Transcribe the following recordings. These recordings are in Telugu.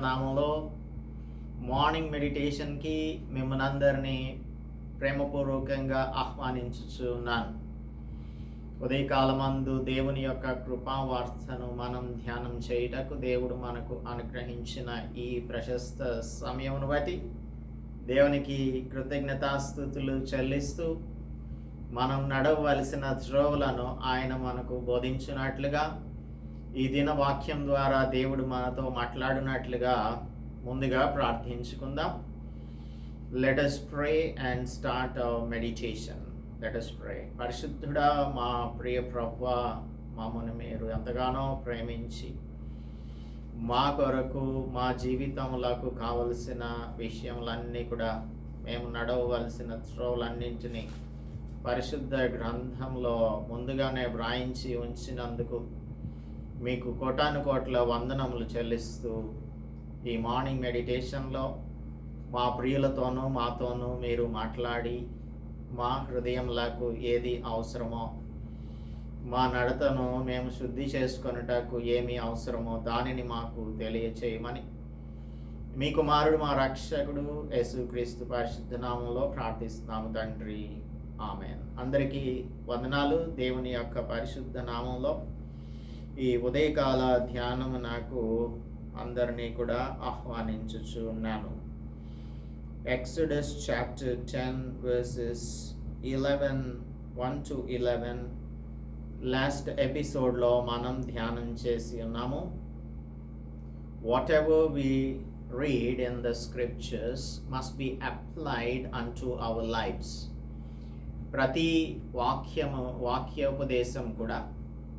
నామంలో మార్నింగ్ మెడిటేషన్కి మిమ్మల్ని అందరినీ ప్రేమపూర్వకంగా ఆహ్వానించుచున్నాను. ఉదయకాలమందు దేవుని యొక్క కృపావార్తను మనం ధ్యానం చేయుటకు దేవుడు మనకు అనుగ్రహించిన ఈ ప్రశస్త సమయమును బట్టి దేవునికి కృతజ్ఞతాస్థుతులు చెల్లిస్తూ మనం నడవలసిన త్రోవలను ఆయన మనకు బోధించినట్లుగా ఈ దిన వాక్యం ద్వారా దేవుడు మనతో మాట్లాడినట్లుగా ముందుగా ప్రార్థించుకుందాం. Let us pray and start our meditation let us pray పరిశుద్ధుడా మా ప్రియ ప్రభు మామూలు మీరు ఎంతగానో ప్రేమించి మా కొరకు మా జీవితములకు కావలసిన విషయములన్నీ కూడా మేము నడవవలసిన త్రోవలన్నింటినీ పరిశుద్ధ గ్రంథంలో ముందుగానే వ్రాయించి ఉంచినందుకు మీకు కోటాను కోట్ల వందనములు చెల్లిస్తూ ఈ మార్నింగ్ మెడిటేషన్లో మా ప్రియులతోనూ మాతోనూ మీరు మాట్లాడి మా హృదయంలకు ఏది అవసరమో మా నడతను మేము శుద్ధి చేసుకొనుటకు ఏమి అవసరమో దానిని మాకు తెలియచేయమని. మీకు మారుడు మా రక్షకుడు యేసుక్రీస్తు పరిశుద్ధ నామంలో ప్రార్థిస్తున్నాము తండ్రి. ఆమె అందరికీ వందనాలు. దేవుని యొక్క పరిశుద్ధ నామంలో ఈ ఉదయకాల ధ్యానము నాకు అందరినీ కూడా ఆహ్వానించుచు ఉన్నాను. Exodus chapter ten verses eleven one two eleven last ఎపిసోడ్లో మనం ధ్యానం చేసి ఉన్నాము. Whatever we read in the scriptures must be applied unto our lives ప్రతి వాక్యము వాక్యోపదేశం కూడా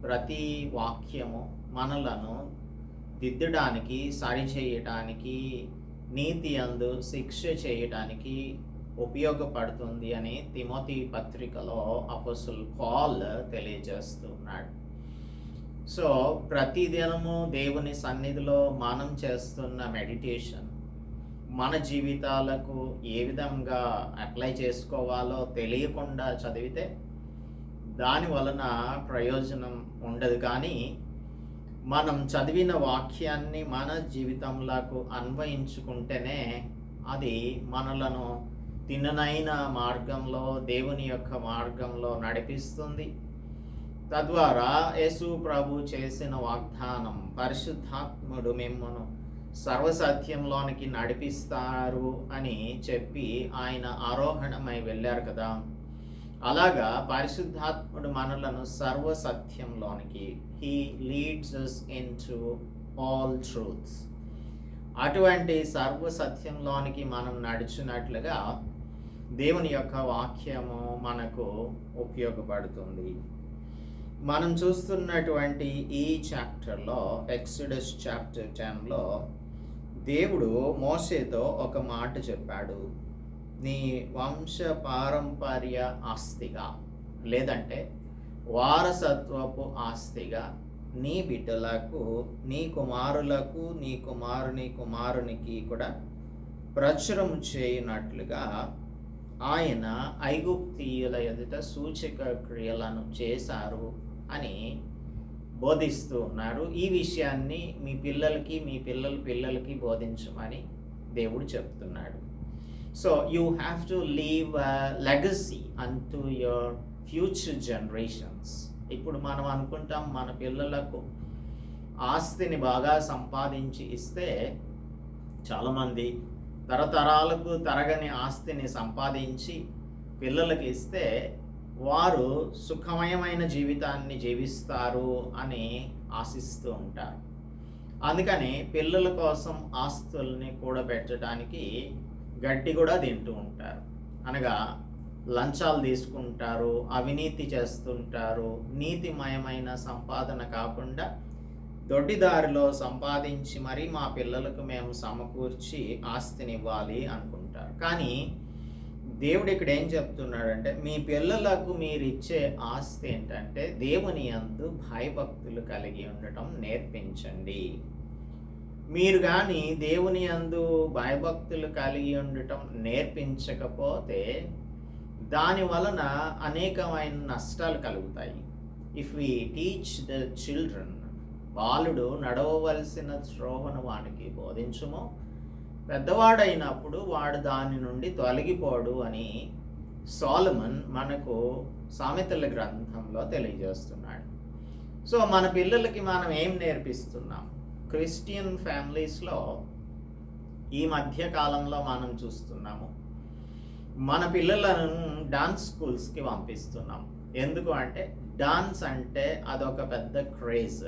ప్రతి వాక్యము మనలను దిద్దడానికి సరిచేయటానికి నీతి అందు శిక్ష చేయటానికి ఉపయోగపడుతుంది అని తిమోతి పత్రికలో అపసుల్ పాల్ తెలియజేస్తున్నాడు. సో ప్రతిదినము దేవుని సన్నిధిలో మనం చేస్తున్న మెడిటేషన్ మన జీవితాలకు ఏ విధంగా అప్లై చేసుకోవాలో తెలియకుండా చదివితే దాని వలన ప్రయోజనం ఉండదు. కానీ మనం చదివిన వాక్యాన్ని మన జీవితంలోకి అన్వయించుకుంటేనే అది మనలను తిన్ననైన మార్గంలో దేవుని యొక్క మార్గంలో నడిపిస్తుంది. తద్వారా యేసు ప్రభు చేసిన వాగ్దానం పరిశుద్ధాత్ముడు మిమ్మను సర్వసత్యంలోనికి నడిపిస్తారు అని చెప్పి ఆయన ఆరోహణమై వెళ్ళారు కదా. అలాగా పరిశుద్ధాత్ముడు మనలను సర్వ సత్యంలోనికి he leads into all truths అటువంటి సర్వ సత్యంలోనికి మనం నడిచినట్లుగా దేవుని యొక్క వాక్యము మనకు ఉపయోగపడుతుంది. మనం చూస్తున్నటువంటి ఈ చాప్టర్లో ఎక్సిడస్ చాప్టర్ టెన్లో దేవుడు మోసేతో ఒక మాట చెప్పాడు. నీ వంశ పారంపర్య ఆస్తిగా లేదంటే వారసత్వపు ఆస్తిగా నీ బిడ్డలకు నీ కుమారులకు నీ కుమారుని కుమారునికి కూడా ప్రచురం చేయనట్లుగా ఆయన ఐగుప్తీయుల ఎదుట సూచక క్రియలను చేశారు అని బోధిస్తూ ఉన్నారు ఈ విషయాన్ని మీ పిల్లలకి మీ పిల్లల పిల్లలకి బోధించమని దేవుడు చెప్తున్నాడు. So you have to leave legacy unto your future generations ఇప్పుడు మనం అనుకుంటాం మన పిల్లలకు ఆస్తిని బాగా సంపాదించి ఇస్తే చాలామంది తరతరాలకు తరగని ఆస్తిని సంపాదించి పిల్లలకి ఇస్తే వారు సుఖమయమైన జీవితాన్ని జీవిస్తారు అని ఆశిస్తూ ఉంటారు. అందుకని పిల్లల కోసం ఆస్తుల్ని కూడబెట్టడానికి గడ్డి కూడా తింటూ ఉంటారు. అనగా లంచాలు తీసుకుంటారు అవినీతి చేస్తుంటారు నీతిమయమైన సంపాదన కాకుండా దొడ్డిదారిలో సంపాదించి మరీ మా పిల్లలకు మేము సమకూర్చి ఆస్తిని ఇవ్వాలి అనుకుంటారు. కానీ దేవుడు ఇక్కడ ఏం చెప్తున్నాడంటే మీ పిల్లలకు మీరు ఇచ్చే ఆస్తి ఏంటంటే దేవుని అందు భయభక్తులు కలిగి ఉండటం నేర్పించండి. మీరు కానీ దేవుని అందు భయభక్తులు కలిగి ఉండటం నేర్పించకపోతే దాని వలన అనేకమైన నష్టాలు కలుగుతాయి. If we teach the children బాలుడు నడవవలసిన త్రోవను వానికి బోధించుమో. పెద్దవాడైనప్పుడు వాడు దాని నుండి తొలగిపోడు అని సోలమన్ మనకు సామెతల గ్రంథంలో తెలియజేస్తున్నాడు. సో మన పిల్లలకి మనం ఏం నేర్పిస్తున్నాం? క్రిస్టియన్ ఫ్యామిలీస్లో ఈ మధ్య కాలంలో మనం చూస్తున్నాము మన పిల్లలను డాన్స్ స్కూల్స్కి పంపిస్తున్నాం. ఎందుకు అంటే డాన్స్ అంటే అదొక పెద్ద క్రేజ్.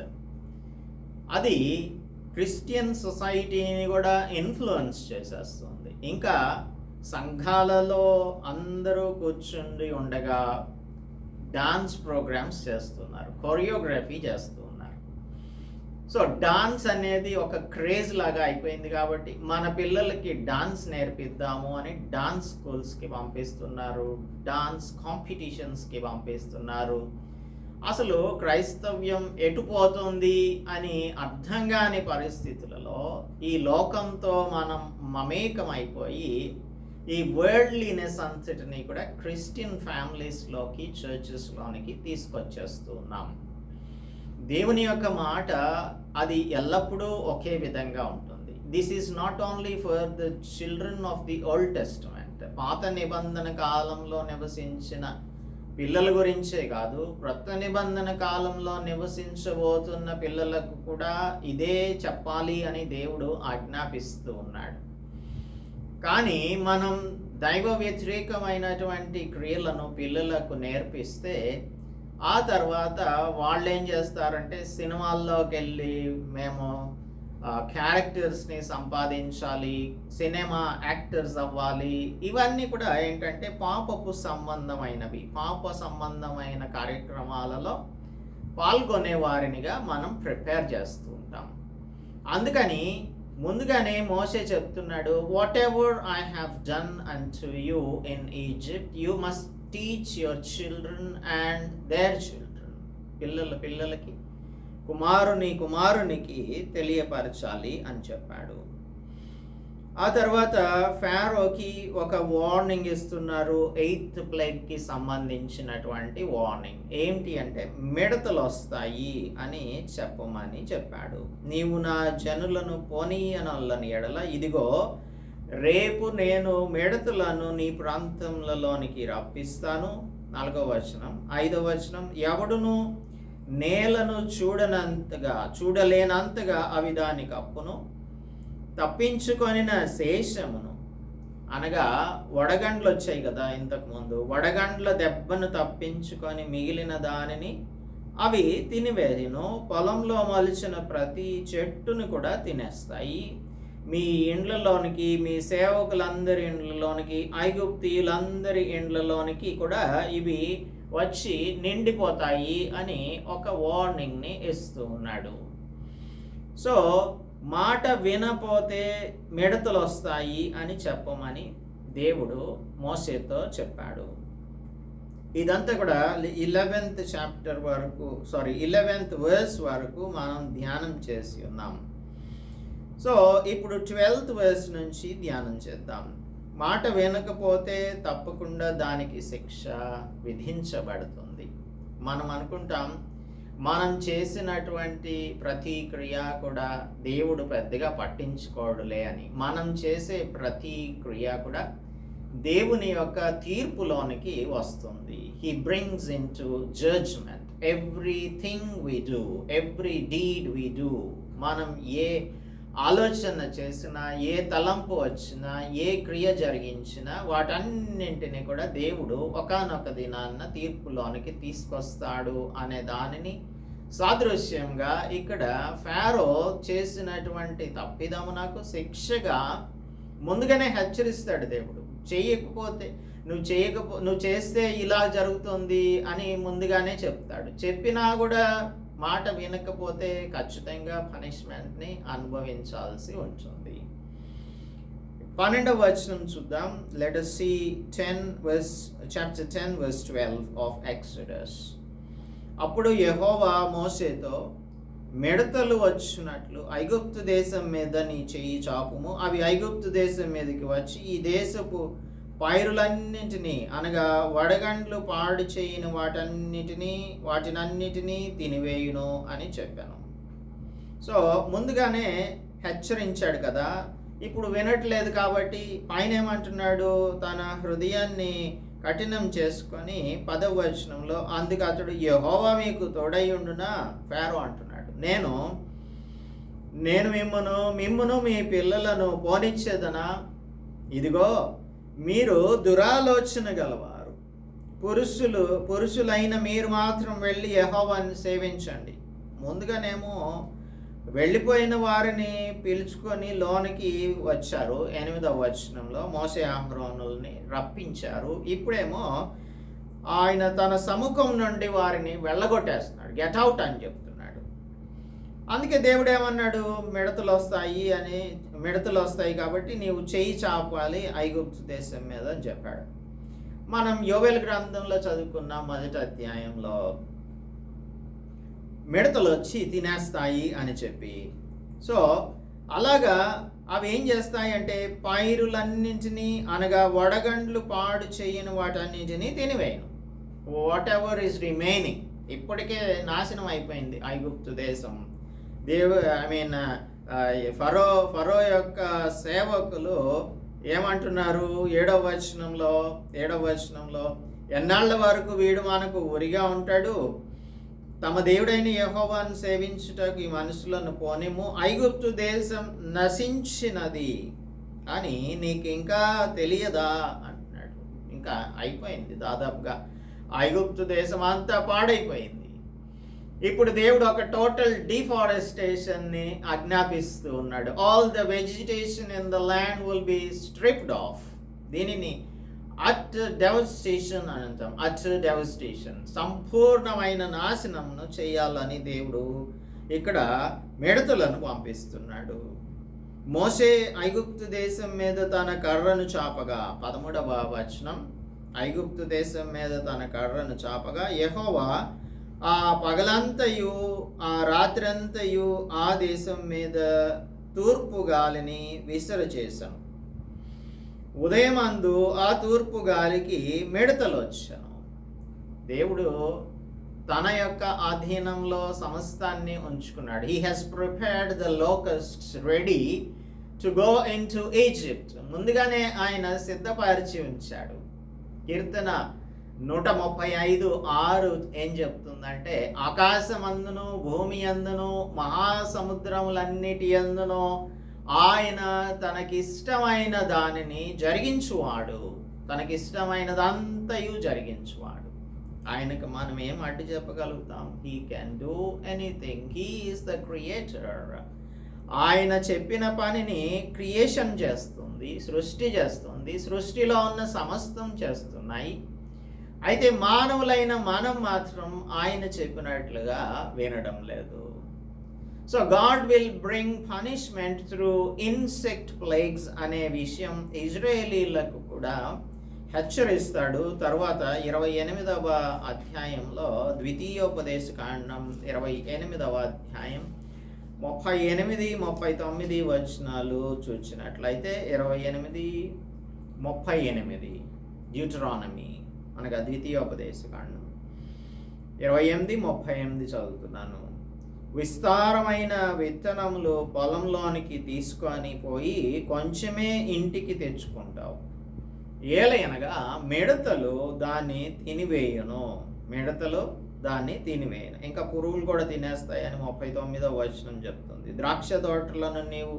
అది క్రిస్టియన్ సొసైటీని కూడా ఇన్ఫ్లుయెన్స్ చేసేస్తుంది. ఇంకా సంఘాలలో అందరూ కూర్చుండి ఉండగా డాన్స్ ప్రోగ్రామ్స్ చేస్తున్నారు కొరియోగ్రఫీ చేస్తున్నారు. సో డాన్స్ అనేది ఒక క్రేజ్ లాగా అయిపోయింది కాబట్టి మన పిల్లలకి డాన్స్ నేర్పిద్దాము అని డాన్స్ స్కూల్స్కి పంపిస్తున్నారు డాన్స్ కాంపిటీషన్స్కి పంపిస్తున్నారు. అసలు క్రైస్తవ్యం ఎటుపోతుంది అని అర్థం కాని పరిస్థితులలో ఈ లోకంతో మనం మమేకం అయిపోయి ఈ వరల్డ్లీనెస్ అంతటిని కూడా క్రిస్టియన్ ఫ్యామిలీస్లోకి చర్చెస్లోనికి తీసుకొచ్చేస్తున్నాం. దేవుని యొక్క మాట అది ఎల్లప్పుడూ ఒకే విధంగా ఉంటుంది. This is not only for the children of the old testament పాత నిబంధన కాలంలో నివసించిన పిల్లల గురించే కాదు క్రొత్త నిబంధన కాలంలో నివసించబోతున్న పిల్లలకు కూడా ఇదే చెప్పాలి అని దేవుడు ఆజ్ఞాపిస్తూ ఉన్నాడు. కానీ మనం దైవ వ్యతిరేకమైనటువంటి క్రియలను పిల్లలకు నేర్పిస్తే ఆ తర్వాత వాళ్ళు ఏం చేస్తారంటే సినిమాల్లోకి వెళ్ళి మేము క్యారెక్టర్స్ని సంపాదించాలి సినిమా యాక్టర్స్ అవ్వాలి. ఇవన్నీ కూడా ఏంటంటే పాపపు సంబంధమైనవి. పాప సంబంధమైన కార్యక్రమాలలో పాల్గొనే వారినిగా మనం ప్రిపేర్ చేస్తూ ఉంటాం. అందుకని ముందుగానే మోసే చెప్తున్నాడు whatever I have done and to you in Egypt you must teach your children and their children పిల్లల పిల్లలకి కుమారుని కుమారునికి తెలియపరచాలి అని చెప్పాడు. ఆ తర్వాత ఫారోకి ఒక వార్నింగ్ ఇస్తున్నారు ఎయిత్ ప్లేగ్కి సంబంధించినటువంటి వార్నింగ్ ఏంటి అంటే మిడతలు వస్తాయి అని చెప్పమని చెప్పాడు. నీవు నా జనులను పోనీయనొల్లని ఎడల ఇదిగో రేపు నేను మిడతలను నీ ప్రాంతంలోనికి రప్పిస్తాను. నాలుగవ వచనం. ఐదవ వచనం. ఎవడును నేలను చూడనంతగా చూడలేనంతగా అవి దాని కప్పును తప్పించుకొనిన శేషమును. అనగా వడగండ్లు వచ్చాయి కదా ఇంతకుముందు వడగండ్ల దెబ్బను తప్పించుకొని మిగిలిన దానిని అవి తినివేదిను పొలంలో మలిచిన ప్రతి చెట్టును కూడా తినేస్తాయి. మీ ఇండ్లలోనికి మీ సేవకులందరి ఇండ్లలోనికి ఐగుప్తియులందరి ఇండ్లలోనికి కూడా ఇవి వచ్చి నిండిపోతాయి అని ఒక వార్నింగ్ని ఇస్తూ ఉన్నాడు. సో మాట వినపోతే మిడతలు వస్తాయి అని చెప్పమని దేవుడు మోసేతో చెప్పాడు. ఇదంతా కూడా ఇలెవెంత్ చాప్టర్ వరకు సారీ ఇలెవెంత్ వర్స్ వరకు మనం ధ్యానం చేసి ఉన్నాం. సో ఇప్పుడు ట్వెల్త్ వర్స్ నుంచి ధ్యానం చేద్దాం. మాట వినకపోతే తప్పకుండా దానికి శిక్ష విధించబడుతుంది. మనం అనుకుంటాం మనం చేసినటువంటి ప్రతి క్రియ కూడా దేవుడు పెద్దగా పట్టించుకోడులే అని. మనం చేసే ప్రతి క్రియ కూడా దేవుని యొక్క తీర్పులోనికి వస్తుంది. He brings into judgement everything we do every deed we do మనం ఏ ఆలోచన చేసినా ఏ తలంపు వచ్చినా ఏ క్రియ జరిగించినా వాటన్నింటిని కూడా దేవుడు ఒకనొక దినాన్న తీర్పులోనికి తీసుకొస్తాడు అనే దానిని సాదృశ్యంగా ఇక్కడ ఫారో చేసినటువంటి తప్పిదమునకు శిక్షగా ముందుగానే హెచ్చరిస్తాడు దేవుడు. చేయకపోతే నువ్వు చేయకపో నువ్వు చేస్తే ఇలా జరుగుతుంది అని ముందుగానే చెప్తాడు. చెప్పినా కూడా మాట వినకపోతే ఖచ్చితంగా పనిష్మెంట్ని అనుభవించాల్సి ఉంటుంది. పన్నెండవ వచనం చూద్దాం. Let us ten verse chapter ten verse twelve of Exodus అప్పుడు యహోవా మోసేతో మిడతలు వచ్చినట్లు ఐగుప్తు దేశం మీద నీ చెయ్యి చాపుము. అవి ఐగుప్తు దేశం మీదకి వచ్చి ఈ దేశపు పైరులన్నింటినీ అనగా వడగండ్లు పాడు చేయని వాటన్నిటినీ వాటినన్నిటినీ తినివేయును అని చెప్పాను. సో ముందుగానే హెచ్చరించాడు కదా ఇప్పుడు వినట్లేదు కాబట్టి పైన ఏమంటున్నాడు తన హృదయాన్ని కఠినం చేసుకొని పదవ వచనంలో అందుకు అతడు యహోవా మీకు తోడై ఫేరో అంటున్నాడు. నేను నేను మిమ్మను మిమ్మును మీ పిల్లలను పోనిచ్చేదనా? ఇదిగో మీరు దురాలోచన గలవారు. పురుషులు పురుషులైన మీరు మాత్రం వెళ్ళి యహోవాన్ని సేవించండి. ముందుగానేమో వెళ్ళిపోయిన వారిని పిలుచుకొని లోనికి వచ్చారు. ఎనిమిదవ వచనంలో మోసే ఆహ్రోనుల్ని రప్పించారు. ఇప్పుడేమో ఆయన తన సముఖం నుండి వారిని వెళ్ళగొట్టేస్తున్నాడు. గెట్ అవుట్ అని చెప్తున్నాడు. అందుకే దేవుడు ఏమన్నాడు మిడతలు వస్తాయి అని మిడతలు వస్తాయి కాబట్టి నీవు చెయ్యి చాపాలి ఐగుప్తు దేశం మీద అని చెప్పాడు. మనం యోవెల్ గ్రంథంలో చదువుకున్న మొదటి అధ్యాయంలో మిడతలు వచ్చి తినేస్తాయి అని చెప్పి. సో అలాగా అవి ఏం చేస్తాయి అంటే పైరులన్నింటినీ అనగా వడగండ్లు పాడు చేయని వాటన్నింటినీ తినివేయను. వాట్ ఎవర్ ఈస్ రిమైనింగ్ ఇప్పటికే నాశనం అయిపోయింది ఐగుప్తు దేశం. దేవు ఐ మీన్ ఫరో ఫరో యొక్క సేవకులు ఏమంటున్నారు? ఏడవ వచనంలో ఏడవ వచనంలో ఎన్నాళ్ళ వరకు వీడు మనకు ఉరిగా ఉంటాడు? తమ దేవుడైన యహోవాను సేవించుటకు ఈ మనుషులను పోనిము ఐగుప్తు దేశం నశించినది అని నీకు ఇంకా తెలియదా? అంటున్నాడు. ఇంకా అయిపోయింది దాదాపుగా. ఐగుప్తు దేశం అంతా పాడైపోయింది. ఇప్పుడు దేవుడు ఒక టోటల్ డిఫారెస్టేషన్ని ఆజ్ఞాపిస్తూ ఉన్నాడు. All the vegetation in the land will be stripped off దీనిని అట్ డెవస్టేషన్ అని అంటాం. అట్ డెవస్టేషన్ సంపూర్ణమైన నాశనంను చేయాలని దేవుడు ఇక్కడ మిడతలను పంపిస్తున్నాడు. మోసే ఐగుప్తు దేశం మీద తన కర్రను చాపగా పదమూడవ వచనం. ఐగుప్తు దేశం మీద తన కర్రను చాపగా యహోవా ఆ పగలంతయు ఆ రాత్రంతయు ఆ దేశం మీద తూర్పు గాలిని విసర చేశాను ఉదయమందు ఆ తూర్పు గాలికి మిడతలు వచ్చాను. దేవుడు తన యొక్క అధీనంలో సమస్తాన్ని ఉంచుకున్నాడు. He has prepared the locust ready to go into Egypt ముందుగానే ఆయన సిద్ధపరిచి ఉంచాడు. కీర్తన నూట ముప్పై ఐదు ఆరు ఏం చెప్తుందంటే ఆకాశమందును భూమి అందును మహాసముద్రములన్నిటి అందును ఆయన తనకిష్టమైన దానిని జరిగించువాడు. తనకిష్టమైనదంతయు జరిగించువాడు. ఆయనకు మనం ఏం అడ్డు చెప్పగలుగుతాం? He can do anything he is the creator ఆయన చెప్పిన పనిని క్రియేషన్ చేస్తుంది సృష్టి చేస్తుంది సృష్టిలో ఉన్న సమస్తం చేస్తున్నాయి. అయితే మానవులైన మనం మాత్రం ఆయన చెప్పినట్లుగా వినడం లేదు. So God will bring punishment through insect plagues అనే విషయం ఇజ్రాయేలీలకు కూడా హెచ్చరిస్తాడు. తర్వాత ఇరవై ఎనిమిదవ అధ్యాయంలో ద్వితీయోపదేశ కాండం ఇరవై ఎనిమిదవ అధ్యాయం ముప్పై ఎనిమిది ముప్పై తొమ్మిది వచనాలు చూసినట్లయితే ఇరవై ఎనిమిది ముప్పై ఎనిమిది డ్యూటరానమీ అనగా ద్వితీయోపదేశ కాండం ఇరవై ఎనిమిది ముప్పై ఎనిమిది చదువుతున్నాను. విస్తారమైన విత్తనములు పొలంలోనికి తీసుకొని పోయి కొంచెమే ఇంటికి తెచ్చుకుంటావు. ఏలయనగా మిడతలు దాన్ని తినివేయను. మిడతలు దాన్ని తినివేయను. ఇంకా పురుగులు కూడా తినేస్తాయని ముప్పై తొమ్మిదో వచనం చెప్తుంది. ద్రాక్ష తోటలను నీవు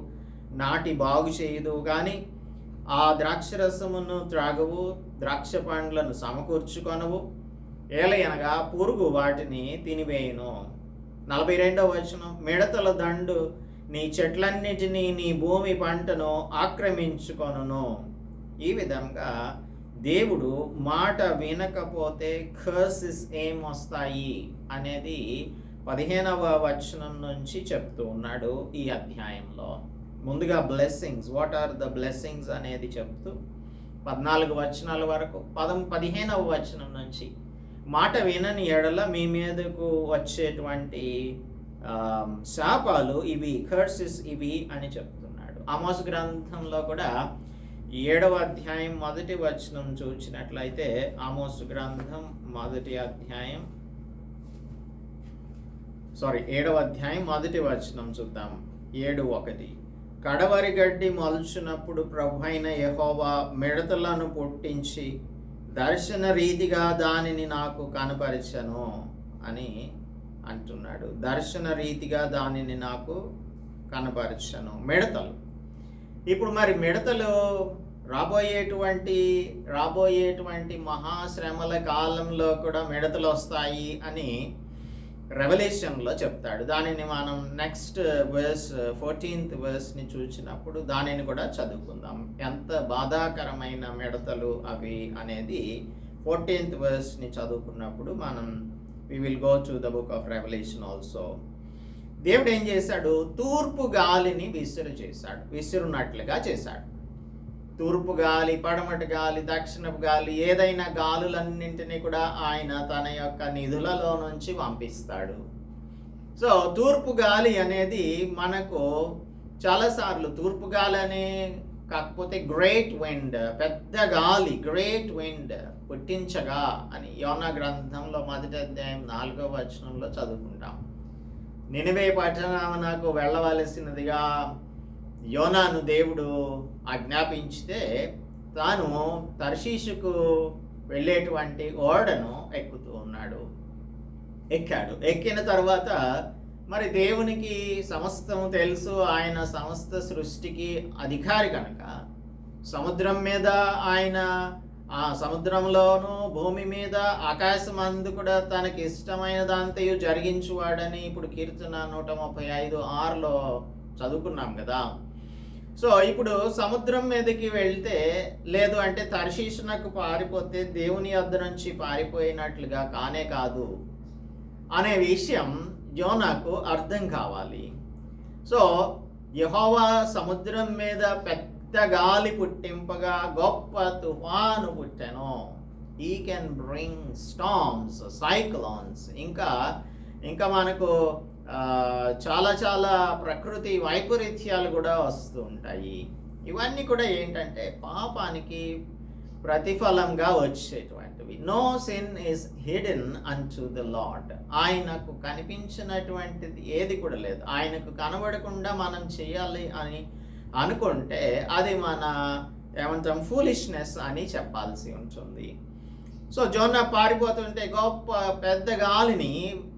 నాటి బాగు చేయదు కానీ ఆ ద్రాక్ష రసమును త్రాగవు ద్రాక్ష పండ్లను సమకూర్చుకొనవు. ఏలయనగా పురుగు వాటిని తినివేయును. నలభై రెండవ వచనం మిడతల దండు నీ చెట్లన్నిటినీ నీ భూమి పంటను ఆక్రమించుకొనును. ఈ విధంగా దేవుడు మాట వినకపోతే కర్సెస్ ఏం వస్తాయి అనేది పదిహేనవ వచనం నుంచి చెప్తూ ఉన్నాడు ఈ అధ్యాయంలో. ముందుగా blessings what are the blessings అనేది చెప్తూ పద్నాలుగు వచనాల వరకు పదం పదిహేనవ వచనం నుంచి మాట వినని ఎడల మీ మీదకు వచ్చేటువంటి శాపాలు ఇవి కర్సెస్ ఇవి అని చెప్తున్నాడు. అమోస్ గ్రంథంలో కూడా ఏడవ అధ్యాయం మొదటి వచనం చూసినట్లయితే ఆమోస్ గ్రంథం మొదటి అధ్యాయం సారీ ఏడవ అధ్యాయం మొదటి వచనం చూద్దాం. ఏడు ఒకటి. కడవరి గడ్డి మలుచునప్పుడు ప్రభు అయిన యహోవా మిడతలను పుట్టించి దర్శన రీతిగా దానిని నాకు కనపరిచను అని అంటున్నాడు. దర్శన రీతిగా దానిని నాకు కనపరిచను. మిడతలు. ఇప్పుడు మరి మిడతలు రాబోయేటువంటి రాబోయేటువంటి మహాశ్రమల కాలంలో కూడా మిడతలు వస్తాయి అని రెవల్యూషన్లో చెప్తాడు. దానిని మనం నెక్స్ట్ వర్స్ ఫోర్టీన్త్ వర్స్ని చూసినప్పుడు దానిని కూడా చదువుకుందాం. ఎంత బాధాకరమైన మిడతలు అవి అనేది ఫోర్టీన్త్ వర్స్ని చదువుకున్నప్పుడు మనం we will go to the book of revolution also దేవుడు ఏం చేశాడు? తూర్పు గాలిని విసురు చేశాడు. విసురునట్లుగా చేశాడు. తూర్పు గాలి పడమటి గాలి దక్షిణపు గాలి ఏదైనా గాలులన్నింటినీ కూడా ఆయన తన యొక్క నిధులలో నుంచి పంపిస్తాడు. సో తూర్పు గాలి అనేది మనకు చాలాసార్లు తూర్పు గాలి అనే కాకపోతే గ్రేట్ విండ్ పెద్ద గాలి గ్రేట్ విండ్ పుట్టించగా అని యోన గ్రంథంలో మొదటి అధ్యాయం నాలుగో వచనంలో చదువుకుంటాం. నినివే పట్టణమునకు వెళ్ళవలసినదిగా యోనాను దేవుడు ఆజ్ఞాపించితే తాను తర్షీషుకు వెళ్ళేటువంటి ఓడను ఎక్కుతూ ఉన్నాడు. ఎక్కాడు. ఎక్కిన తర్వాత మరి దేవునికి సమస్తం తెలుసు ఆయన సమస్త సృష్టికి అధికారి కనుక సముద్రం మీద ఆయన ఆ సముద్రంలోను భూమి మీద ఆకాశం అందు కూడా తనకి ఇష్టమైన దాంతయు జరిగించువాడని ఇప్పుడు కీర్తన నూట ముప్పై ఐదు ఆరులో చదువుకున్నాం కదా. సో ఇప్పుడు సముద్రం మీదకి వెళ్తే లేదు అంటే తర్శీషునకు పారిపోతే దేవుని వద్ద నుంచి పారిపోయినట్లుగా కానే కాదు అనే విషయం జోనాకు అర్థం కావాలి. సో యహోవా సముద్రం మీద పెద్ద గాలి పుట్టింపగా గొప్ప తుఫాను పుట్టెను. ఈ కెన్ బ్రింగ్ స్టామ్స్ సైక్లాన్స్ ఇంకా ఇంకా మనకు చాలా చాలా ప్రకృతి వైపరీత్యాలు కూడా వస్తూ ఉంటాయి. ఇవన్నీ కూడా ఏంటంటే పాపానికి ప్రతిఫలంగా వచ్చేటువంటివి. No sin is hidden unto the lord ఆయనకు కనిపించినటువంటిది ఏది కూడా లేదు. ఆయనకు కనబడకుండా మనం చేయాలి అని అనుకుంటే అది మన ఏమంటాం ఫూలిష్నెస్ అని చెప్పాల్సి ఉంటుంది. సో జోన్న పారిపోతుంటే గొప్ప పెద్ద గాలిని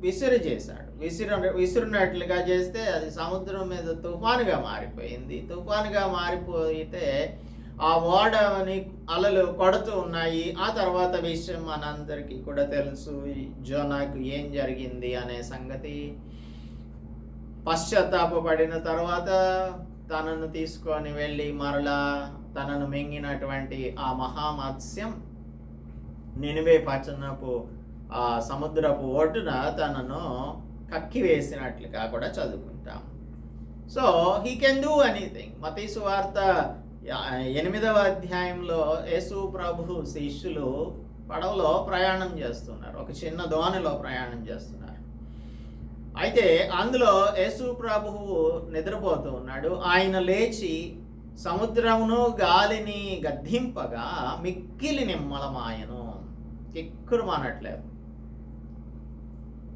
విసిరి చేశాడు విసిరు విసిరినట్లుగా చేస్తే అది సముద్రం మీద తుఫానుగా మారిపోయింది. తుఫానుగా మారిపోయితే ఆ ఓడని అలలు కొడుతూ ఉన్నాయి. ఆ తర్వాత విషయం మనందరికీ కూడా తెలుసు. జోనాకు ఏం జరిగింది అనే సంగతి పశ్చాత్తాపడిన తర్వాత తనను తీసుకొని వెళ్ళి మరలా తనను మింగినటువంటి ఆ మహామత్స్యం నినివే పట్టణపు ఆ సముద్రపు ఒడ్డున తనను కక్కి వేసినట్లుగా కూడా చదువుకుంటాం. So he can do anything మతీసు వార్త ఎనిమిదవ అధ్యాయంలో యేసు ప్రభు శిష్యులు పడవలో ప్రయాణం చేస్తున్నారు. ఒక చిన్న దోణిలో ప్రయాణం చేస్తున్నారు. అయితే అందులో యేసు ప్రభువు నిద్రపోతూ ఉన్నాడు. ఆయన లేచి సముద్రమును గాలిని గద్దింపగా మిక్కిలి నిమ్మలమాయను కిక్కురు మానట్లేదు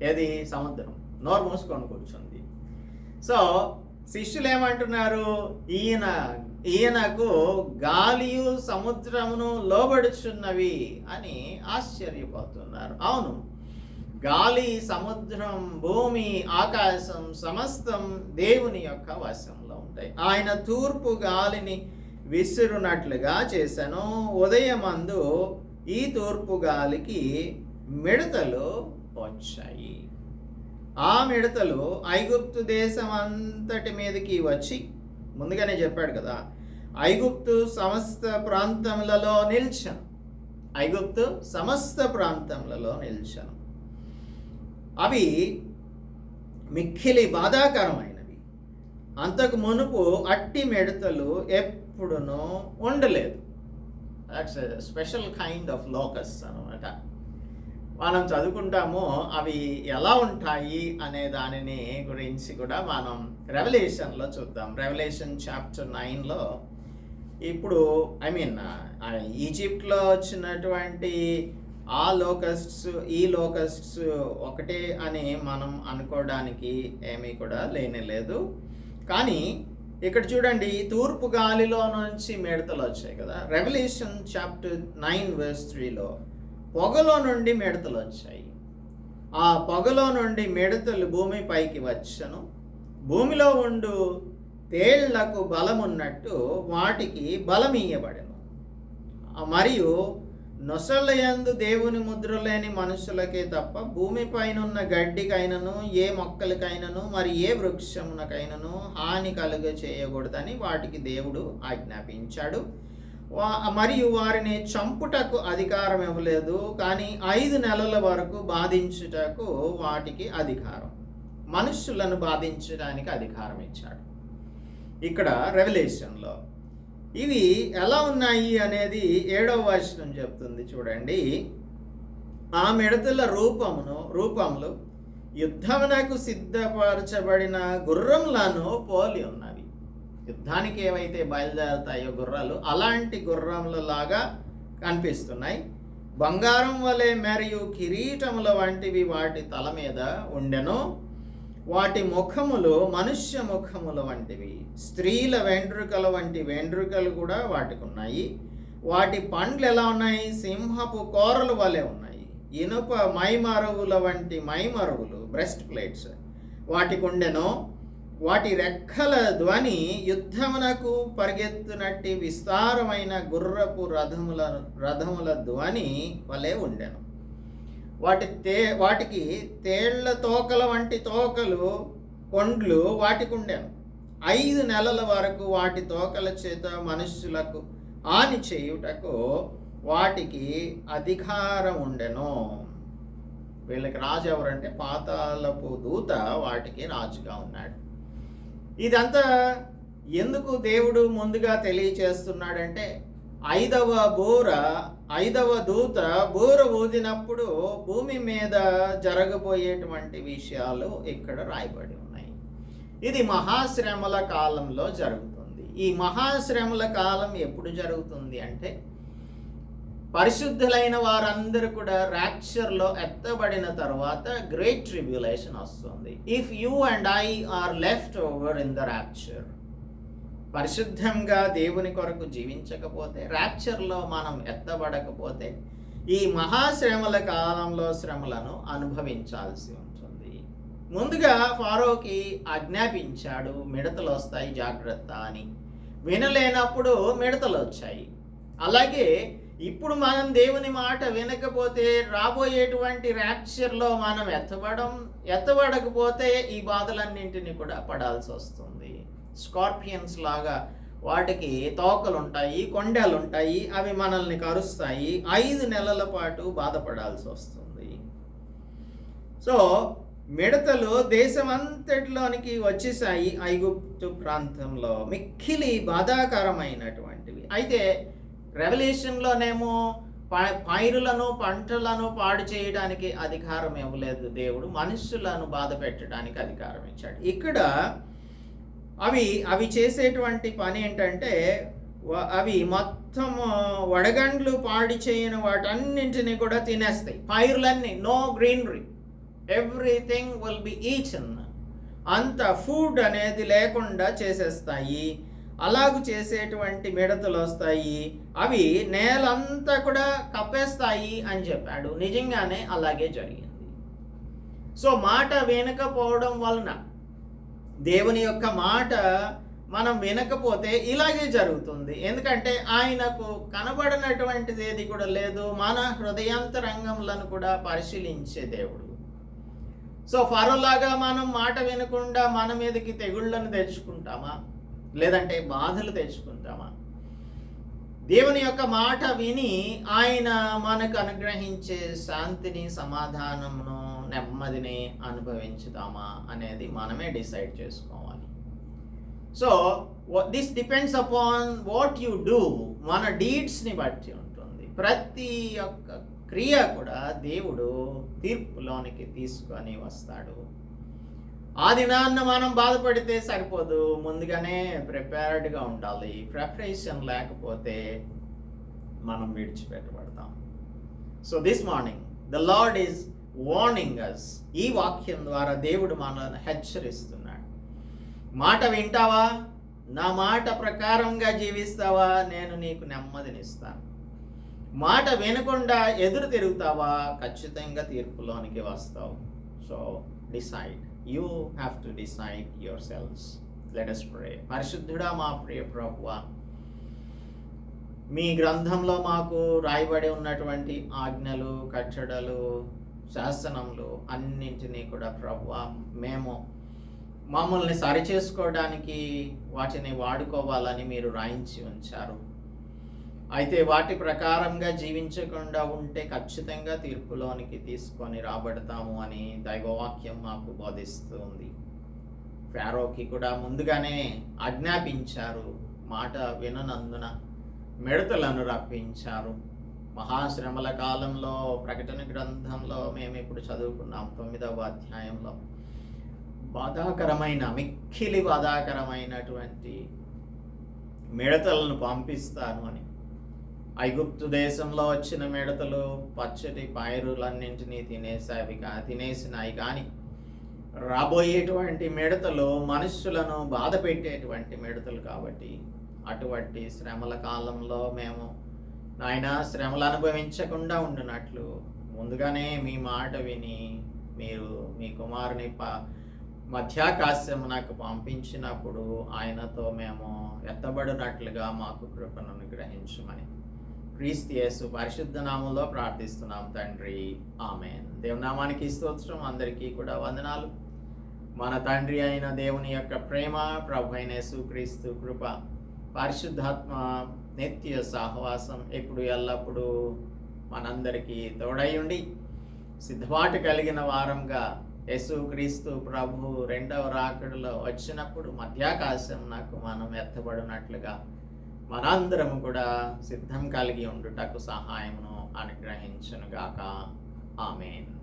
ఏది? సముద్రం. నోరు మూసుకొని కూర్చుంది. సో శిష్యులు ఏమంటున్నారు? ఈయన ఈయనకు గాలియు సముద్రమును లోబడుచున్నవి అని ఆశ్చర్యపోతున్నారు. అవును. గాలి సముద్రం భూమి ఆకాశం సమస్తం దేవుని యొక్క వశంలో ఉంటాయి. ఆయన తూర్పు గాలిని విసురునట్లుగా చేశాను. ఉదయమందు ఈ తూర్పు గాలికి మిడతలు వచ్చాయి. ఆ మిడతలు ఐగుప్తు దేశం అంతటి మీదకి వచ్చి ముందుగానే చెప్పాడు కదా ఐగుప్తు సమస్త ప్రాంతములలో నిల్చను. ఐగుప్తు సమస్త ప్రాంతములలో నిల్చను. అవి మిక్కిలి బాధాకరమైనవి. అంతకు మునుపు అట్టి మిడతలు ఎప్పుడునూ ఉండలేదు. That's special kind of locust అనమాట మనం చదువుకుంటాము అవి ఎలా ఉంటాయి అనే దానిని గురించి కూడా మనం రెవల్యూషన్లో చూద్దాం. రెవల్యూషన్ చాప్టర్ నైన్లో ఇప్పుడు ఐ మీన్ ఈజిప్ట్లో వచ్చినటువంటి ఆ లోకస్ట్స్ ఈ లోకస్ట్స్ ఒకటే అని మనం అనుకోవడానికి ఏమీ కూడా లేనే లేదు. కానీ ఇక్కడ చూడండి తూర్పు గాలిలో నుంచి మిడతలు వచ్చాయి కదా. రెవల్యూషన్ చాప్టర్ నైన్ వర్స్ త్రీలో పొగలో నుండి మిడతలు వచ్చాయి. ఆ పొగలో నుండి మిడతలు భూమిపైకి వచ్చను. భూమిలో ఉండు తేళ్ళకు బలమున్నట్టు వాటికి బలం మరియు నొసళ్ళయందు దేవుని ముద్ర లేని మనుషులకే తప్ప భూమిపైనున్న గడ్డికైనను ఏ మొక్కలకైనను మరి ఏ వృక్షమునకైనను హాని కలుగ చేయకూడదని వాటికి దేవుడు ఆజ్ఞాపించాడు. మరియు వారిని చంపుటకు అధికారం ఇవ్వలేదు కానీ ఐదు నెలల వరకు బాధించుటకు వాటికి అధికారం. మనుషులను బాధించడానికి అధికారం ఇచ్చాడు. ఇక్కడ రెవల్యూషన్లో ఇవి ఎలా ఉన్నాయి అనేది ఏడవ వచనం చెప్తుంది చూడండి. ఆ మిడతల రూపమును రూపములు యుద్ధమునకు సిద్ధపరచబడిన గుర్రములను పోలి ఉన్నాయి. యుద్ధానికి ఏవైతే బయలుదేరుతాయో గుర్రాలు అలాంటి గుర్రములలాగా కనిపిస్తున్నాయి. బంగారం వలె మరియు కిరీటముల వంటివి వాటి తల మీద ఉండెను. వాటి ముఖములు మనుష్య ముఖముల వంటివి. స్త్రీల వెంట్రుకల వంటి వెంట్రుకలు కూడా వాటికి ఉన్నాయి వాటి పండ్లు ఎలా ఉన్నాయి? సింహపు కోరలు వలె ఉన్నాయి. ఇనుప మైమరువుల వంటి మైమరువులు బ్రెస్ట్ ప్లేట్స్ వాటికి ఉండెను వాటి రెక్కల ధ్వని యుద్ధమునకు పరిగెత్తునట్టి విస్తారమైన గుర్రపు రథముల రథముల ధ్వని వలె ఉండెను. వాటి తే వాటికి తేళ్ళ తోకల వంటి తోకలు కొండ్లు వాటికి ఉండెను. ఐదు నెలల వరకు వాటి తోకల చేత మనుష్యులకు హాని చేయుటకు వాటికి అధికారం ఉండెను. వీళ్ళకి రాజు ఎవరంటే పాతాలపు దూత వాటికి రాజుగా ఉన్నాడు. ఇదంతా ఎందుకు దేవుడు ముందుగా తెలియచేస్తున్నాడంటే ఐదవ బోర ఐదవ దూత బోర ఊదినప్పుడు భూమి మీద జరగబోయేటువంటి విషయాలు ఇక్కడ రాయబడి ఉన్నాయి. ఇది మహాశ్రమల కాలంలో జరుగుతుంది. ఈ మహాశ్రమల కాలం ఎప్పుడు జరుగుతుంది అంటే పరిశుద్ధులైన వారందరూ కూడా ర్యాప్చర్లో ఎత్తబడిన తర్వాత గ్రేట్ ట్రిబ్యులేషన్ వస్తుంది. If you and I are left over in the rapture పరిశుద్ధంగా దేవుని కొరకు జీవించకపోతే ర్యాప్చర్లో మనం ఎత్తబడకపోతే ఈ మహాశ్రమల కాలంలో శ్రమలను అనుభవించాల్సి ఉంటుంది. ముందుగా ఫారోకి ఆజ్ఞాపించాడు మిడతలు వస్తాయి జాగ్రత్త అని. వినలేనప్పుడు మిడతలు వచ్చాయి. అలాగే ఇప్పుడు మనం దేవుని మాట వినకపోతే రాబోయేటువంటి ర్యాప్చర్లో మనం ఎత్తబడం ఎత్తబడకపోతే ఈ బాధలన్నింటినీ కూడా పడాల్సి వస్తుంది. స్కార్పియన్స్ లాగా వాటికి తోకలు ఉంటాయి కొండలు ఉంటాయి అవి మనల్ని కరుస్తాయి. ఐదు నెలల పాటు బాధపడాల్సి వస్తుంది. సో మిడతలు దేశమంతటిలోనికి వచ్చేసాయి ఐగుప్తు ప్రాంతంలో. మిక్కిలి బాధాకరమైనటువంటివి. అయితే రెవల్యూషన్లోనేమో పైరులను పంటలను పాడు చేయడానికి అధికారం ఇవ్వలేదు దేవుడు. మనుషులను బాధ పెట్టడానికి అధికారం ఇచ్చాడు. ఇక్కడ అవి అవి చేసేటువంటి పని ఏంటంటే అవి మొత్తం వడగండ్లు పాడి చేయని వాటన్నింటినీ కూడా తినేస్తాయి. పైరులన్నీ no greenery everything will be eaten అంత ఫుడ్ అనేది లేకుండా చేసేస్తాయి. అలాగు చేసేటువంటి మిడతలు వస్తాయి. అవి నేలంతా కూడా కప్పేస్తాయి అని చెప్పాడు. నిజంగానే అలాగే జరిగింది. సో మాట వినకపోవడం వలన దేవుని యొక్క మాట మనం వినకపోతే ఇలాగే జరుగుతుంది. ఎందుకంటే ఆయనకు కనబడినటువంటిది ఏది కూడా లేదు. మన హృదయాంతరంగంలను కూడా పరిశీలించే దేవుడు. సో ఫరోలాగా మనం మాట వినకుండా మన మీదకి తెగుళ్ళను తెచ్చుకుంటామా? లేదంటే బాధలు తెచ్చుకుంటామా దేవుని యొక్క మాట విని ఆయన మనకు అనుగ్రహించే శాంతిని సమాధానమును నెమ్మదిని అనుభవించుతామా అనేది మనమే డిసైడ్ చేసుకోవాలి. So this depends upon what you do మన డీడ్స్ని బట్టి ఉంటుంది. ప్రతి ఒక్క క్రియ కూడా దేవుడు తీర్పులోనికి తీసుకొని వస్తాడు. ఆ దినాన్న మనం బాధపడితే సరిపోదు. ముందుగానే ప్రిపేర్డ్గా ఉండాలి. ప్రిపరేషన్ లేకపోతే మనం విడిచిపెట్టబడతాం. So this morning the lord is warning us ఈ వాక్యం ద్వారా దేవుడు మనల్ని హెచ్చరిస్తున్నాడు. మాట వింటావా? నా మాట ప్రకారంగా జీవిస్తావా? నేను నీకు నెమ్మదినిస్తాను. మాట వినకుండా ఎదురు తిరుగుతావా? ఖచ్చితంగా తీర్పులోనికి వస్తావు. So decide. You have to decide your selves let us pray పరిశుద్ధుడా మా ప్రియ ప్రభువ మీ గ్రంథంలో మాకు రాయబడి ఉన్నటువంటి ఆజ్ఞలు కట్టడలు శాసనములు అన్నింటినీ కూడా ప్రభువ మేము మమ్మల్ని సరిచేసుకోవడానికి వాటిని వాడుకోవాలని మీరు రాయించి ఉంచారు. అయితే వాటి ప్రకారంగా జీవించకుండా ఉంటే ఖచ్చితంగా తీర్పులోనికి తీసుకొని రాబడతాము అని దైవవాక్యం మాకు బోధిస్తుంది. ఫారోకి కూడా ముందుగానే ఆజ్ఞాపించారు. మాట విననందున మిడతలను రప్పించారు. మహాశ్రమల కాలంలో ప్రకటన గ్రంథంలో మేము ఇప్పుడు చదువుకున్నాం తొమ్మిదవ అధ్యాయంలో. బాధాకరమైన మిక్కిలి బాధాకరమైనటువంటి మిడతలను పంపిస్తాను అని. ఐగుప్తు దేశంలో వచ్చిన మిడతలు పచ్చటి పైరులన్నింటినీ తినేసావి కా తినేసినాయి. కానీ రాబోయేటువంటి మిడతలు మనుషులను బాధ పెట్టేటువంటి మిడతలు కాబట్టి అటువంటి శ్రమల కాలంలో మేము నాయన శ్రమలు అనుభవించకుండా ఉండినట్లు ముందుగానే మీ మాట విని మీరు మీ కుమారుని ప మధ్యాకాశం నాకు పంపించినప్పుడు ఆయనతో మేము ఎత్తబడినట్లుగా మాకు కృపను గ్రహించమని క్రీస్తు పరిశుద్ధ నామంలో ప్రార్థిస్తున్నాం తండ్రి. ఆమె దేవునామానికి స్తోత్రం. అందరికీ కూడా వందనాలు. మన తండ్రి అయిన దేవుని యొక్క ప్రేమ ప్రభు అయిన యేసుక్రీస్తు కృప పరిశుద్ధాత్మ నిత్య సహవాసం ఎప్పుడు ఎల్లప్పుడూ మనందరికీ తోడై ఉండి సిద్ధపాటు కలిగిన వారంగా యేసుక్రీస్తు ప్రభు రెండవ రాకడలో వచ్చినప్పుడు మధ్యాకాశం నాకు మనం ఎత్తబడినట్లుగా మనందరము కూడా సిద్ధం కలిగి ఉండుటకు సహాయమును అనుగ్రహించునుగాక. ఆమెన్.